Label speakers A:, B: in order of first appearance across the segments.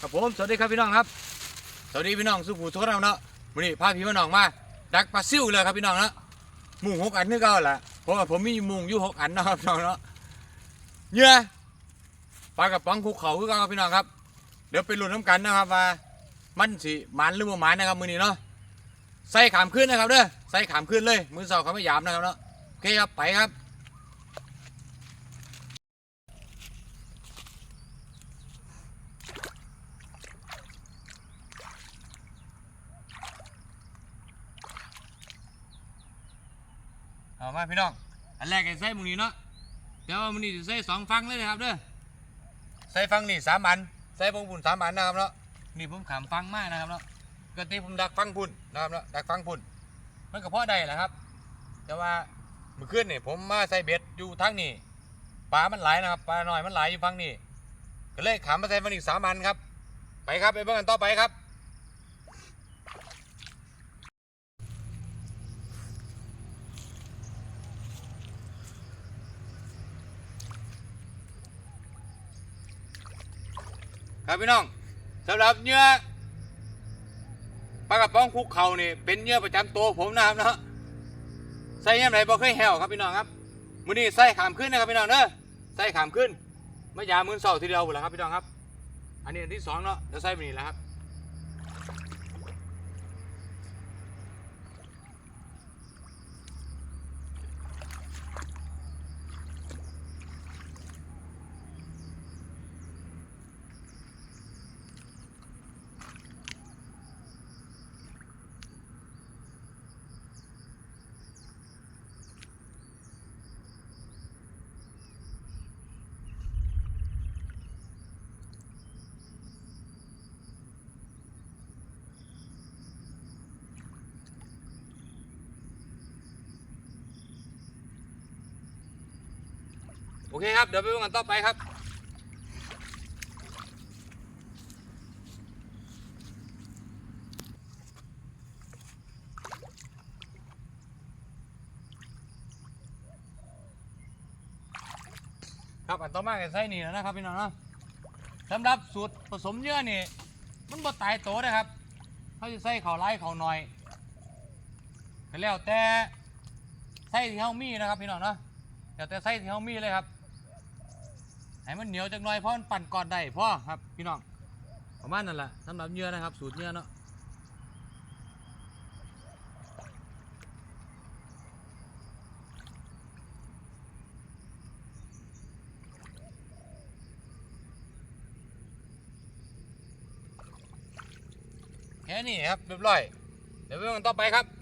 A: ครับผมสวัสดีครับพี่น้องครับ สวัสดีพี่น้องสุภูทุกท่านเนาะวันนี้พาพี่พี่น้องมาดักปลาซิ่วเลยครับพี่น้องเนาะมุงหกอันนี่ก็แหละเพราะว่าผมมีมุงอยู่หกอันนะครับพี่น้องเนาะเหยื่อปลากระป๋องคุกเขาคือกันครับพี่น้องครับ เดี๋ยวไปลุ้นน้ำกันนะครับว่ามันสิมันหรือบ่หมันนะครับมือนี้เนาะใส่ขามขึ้นนะครับเด้อใส่ขามขึ้นเลยมือเสาเขาไม่หยามนะครับเนาะโอเคครับไปครับ เอามาพี่น้อง อันแรกไอ้ใส่หมูนี้เนาะเดี๋ยวหมูนี้จะใส่สองฟังเลยนะครับเด้อใส่ฟังนี่สามอันใส่พงปุ่นสามอันนะครับเนาะนี่ผมขามฟังมากนะครับเนาะปกติผมดักฟังพุ่นนะครับเนาะดักฟังพุ่นมันก็พอได้แหละครับ แต่ว่าเมื่อคืนนี่ผมมาใส่เบ็ดอยู่ทั้งนี่ปลามันไหลนะครับปลาหน่อยมันไหลอยู่ฟังนี่ก็เลยขามมาใส่ฟังอีกสามอันครับ ไปครับไปเบิ่งกันต่อไปครับ ครับพี่น้องสำหรับเนื้อปลากระป๋องคุกเขานี่เป็นเนื้อประจำตัวผมนะครับเนาะใส่ยังไงบ่เคยแหวครับพี่น้องครับมื้อนี้ใส่ขามขึ้นนะครับพี่น้องเด้อใส่ขามขึ้นไม่ยามือเสาทีเดียวหมดแล้วครับพี่น้องครับ อันนี้อันที่สองเนาะเดี๋ยวใส่ไปนี่แล้วครับ โอเคครับ เดี๋ยวไปดูกันต่อไปครับครับอันต่อมาก็ใส่นี่แล้วนะครับพี่น้องนะสำหรับสูตรผสมเยื่อนี่ มันบ่ตายโตนะครับเขาจะใส่เขาไล่เขาหน่อยก็แล้วแต่ใส่ที่เฮามีนะครับพี่น้องนะแล้วแต่ใส่ที่เฮามีเลยครับ ให้มันเหนียวจักหน่อยเพราะมันปั่นก่อนได้พ่อครับพี่น้องประมาณนั้นแหละสำหรับเยื่อนะครับ สูตรเยื่อเนาะแค่นี้ครับเรียบร้อยเดี๋ยวไปกันต่อไปครับ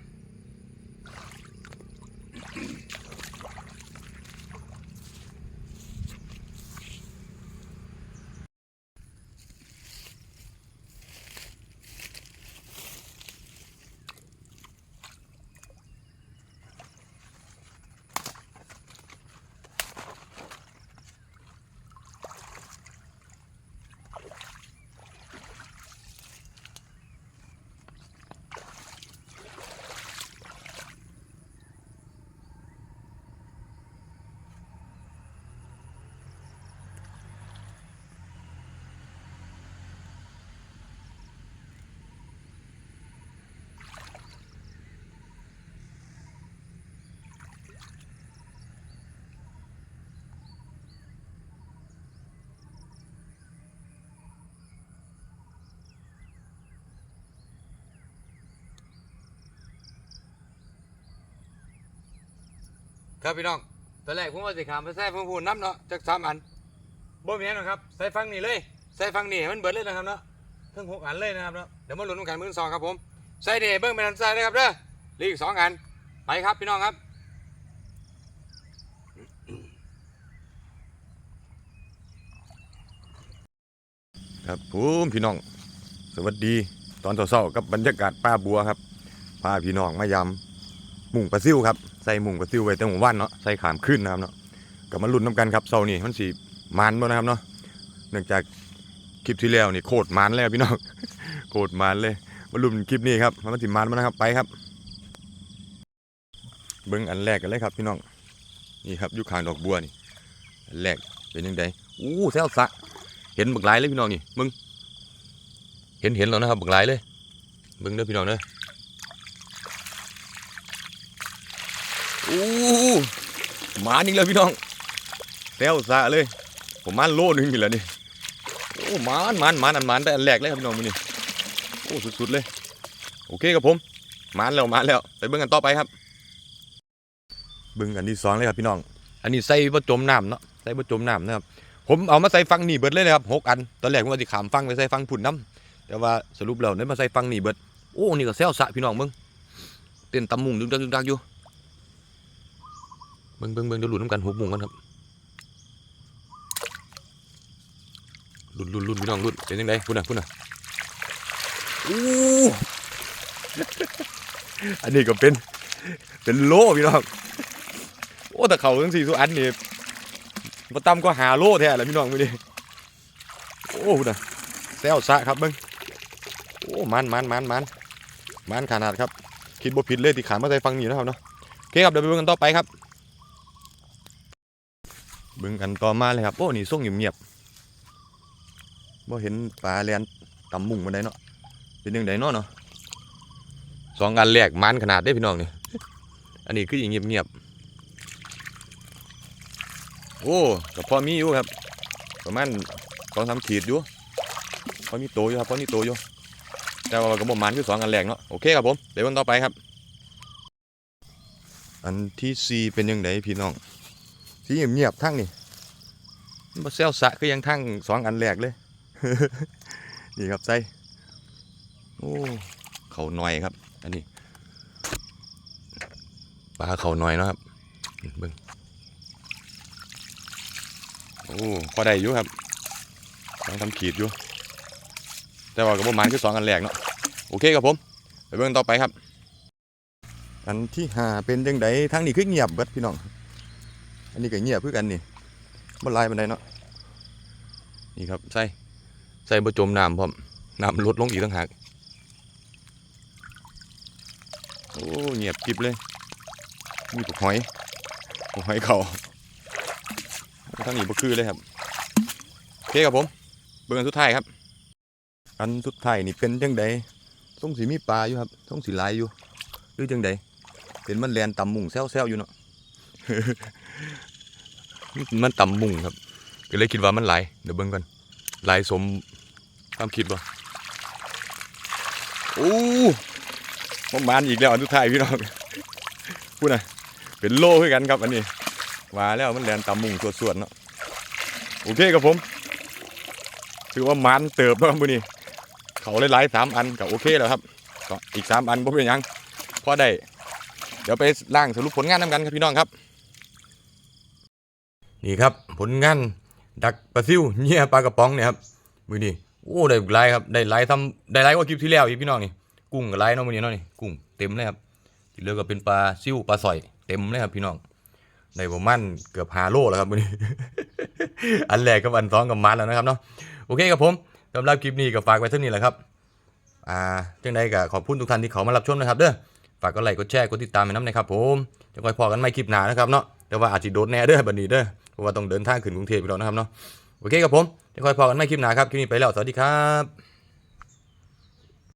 A: ครับพี่น้องตอนแรกผมว่าสิขามไปใส่ฟังพูนน้ำเนาะจากสามอันบ่มีหรอกครับ ใส่ฟังนี่เลย ใส่ฟังนี่มันเบิดเลยนะครับเนาะทั้งหกอันเลยนะครับเนาะเดี๋ยวมาลุ้นกันมือสองครับผมใส่เดเบิ้งไปทางซ้ายนะครับเด้อลีกสองอันไปครับพี่น้องครับ
B: ครับผมพี่น้อง สวัสดีตอนเช้าๆกับบรรยากาศป้าบัวครับพาพี่น้องมายำ มุงปลาซิวครับใส่มุงปลาซิวไว้ตั้งหมู่บ้านเนาะใส่ขามขึ้นนะครับเนาะก็มาลุ้นน้ำกันครับเช้านี้มันสีมันบ่นะครับเนาะเนื่องจากคลิปที่แล้วนี่โคตรมันแล้วพี่น้องโคตรมันเลยมาลุ้นคลิปนี้ครับมันสิมันบ่นะครับไปครับ เบิ้งอันแรกกันเลยครับพี่น้องนี่ครับอยู่ข้างดอกบัวนี่อันแรกเป็นยังไงอู้แซวสะเห็นบักหลเลยพี่น้องนี่มึงเห็นเห็นแล้วนะครับบักหลเลยเบิ่งเด้อพี่น้องเด้อโอ้ห มานี่แล้วพี่น้องแซวซะเลย ผมมันโลนึงอยู่แล้วนี่โอ้หมันหมันหมันอันหมันแต่อันแรกเลยครับพี่น้องมือนี้โอ้สุดๆเลย โอเคครับผมมันแล้วมันแล้วไปเบิ่งกันต่อไปครับ เบิ่งกันที่สองเลยครับพี่น้อง อันนี้ใส่บ่จมน้ำเนาะใส่บ่จมน้ำนะครับผมเอามาใส่ฟังนี่เบิดเลยนะครับหกอันตอนแรกผมว่าสิขามฟังไปใส่ฟังพุ่นน้ำแต่ว่าสรุปแล้วได้มาใส่ฟังนี่เบิดโอ้นี่ก็แซวสะพี่น้องเบิ่งเต้นตำมุงดึงดักดึงดักอยู่ เบิ่งเบิ่งเบิ่งเดี๋ยวหลุดน้ำกันหุบมุงกันครับหลุดหลุดหลุดพี่น้องหลุดเป็นยังไงพุ่นน่ะพุ่นน่ะโอ้อันนี้ก็เป็นเป็นโลพี่น้องโอ้แต่เขาทั้งสี่สุอันนี่มาตำก็หาโลแท้แหละพี่น้องมือนี้โอ้พุ่นน่ะแซวซะครับเบิ้งโอ้มันมันมันมันมันขนาดครับคิดบ่ผิดเลยที่ขามาใส่ฟังนี่นะครับเนาะโอเคครับเดี๋ยวไปเบิ่งกันต่อไปครับ เบิ่งกันต่อมาเลยครับ โอ้ นี่ส่งเงียบๆบ่เห็นปลาแลนตำมุงมาได้เนาะ เป็นยังไงเนาะเนาะสองอันแรกมันขนาดได้พี่น้องนี่อันนี้คืออย่างเงียบๆ โอ้ก็พอมีอยู่ครับ ประมาณสองสามขีดอยู่พอมีโตอยู่ครับพอมีโตอยู่ แต่ว่าก็บ่มันคือสองอันแรกเนาะ โอเคครับผม เดี๋ยววันต่อไปครับ อันที่สี่เป็นยังไงพี่น้อง ที่เงียบๆทั้งนี่มันบ่แซวสะคือยังทั้งสองอันแรกเลย นี่ครับใส่โอ้เขาหน่อยครับ อันนี้ปลาเขาหน่อยเนาะครับเบิ่งโอ้พอได้อยู่ครับสองทำขีดอยู่ แต่ว่ากับประมาณคือสองอันแรกเนาะโอเคครับผม ไปเบิ่งต่อไปครับ อันที่ห้าเป็นยังไงทางนี้คือเงียบเบิดพี่น้อง อันนี้ก็เงียบคือกันนี่บ่ลายบันไดเนาะนี่ครับใส่ใส่บ่จมน้ำพร้อมน้ำลดลงอีกต่างหากโอ้เงียบกิบเลยมีปลาหอยปลาหอยเขาทางนี้บ่คือเลยครับโอเคครับผมเบิ่งอันสุดท้ายครับ อันสุดท้ายนี่เป็นจังใดต้องสีมีปลาอยู่ครับต้องสีลายอยู่หรือจังใดเป็นมันแลนต่ำมุงแซวๆอยู่เนาะ มันต่ำมุงครับ ก็เลยคิดว่ามันไหลเดี๋ยวเบิ่งกันไหลสมความคิดบ่โอ้ประมาณอีกแล้วอันสุดท้ายพี่น้องพูดนะเป็นโลคือกันครับอันนี้มาแล้วมันแลนตามมุงสวดๆเนาะโอเคครับผม ถือว่ามันเติบแล้วครับมือนี้เขาหลายๆสามอันก็โอเคแล้วครับก็อีกสามอันบ่เป็นยังพอได้เดี๋ยวไปล่างสรุปผลงานนำกันครับพี่น้องครับ นี่ครับผลงานดักปลาซิวเงี้ยปลากระป๋องเนี่ยครับมือนี้โอ้ได้หลายครับได้หลายทำได้หลายกว่าคลิปที่แล้วอีกพี่น้องนี่กุ้งกับหลายเนาะมือนี้เนาะนี่กุ้งเต็มเลยครับที่เหลือก็เป็นปลาซิวปลาสอยเต็มเลยครับพี่น้องในประมาณเกือบหาโลแล้วครับวันนี้อันแรกกับอันสองกับมันแล้วนะครับเนาะโอเคครับผมสำหรับคลิปนี้ก็ฝากไว้เท่านี้แหละครับอ่าจังใดก็ขอบคุณทุกท่านที่เขามารับชมนะครับเด้อฝากกดไลค์กดแชร์กดติดตามให้น้ำนะครับผมจะคอยพอกันไม่คลิปหนานะครับเนาะแต่ว่าอาจจะโดนแน่เด้อบัดนี้เด้อ เพราะว่าต้องเดินทางขึ้นกรุงเทพไปแล้วนะครับเนาะโอเคครับผมจะคอยพอกันไม่คลิปหน้าครับคลิปนี้ไปแล้วสวัสดีครับ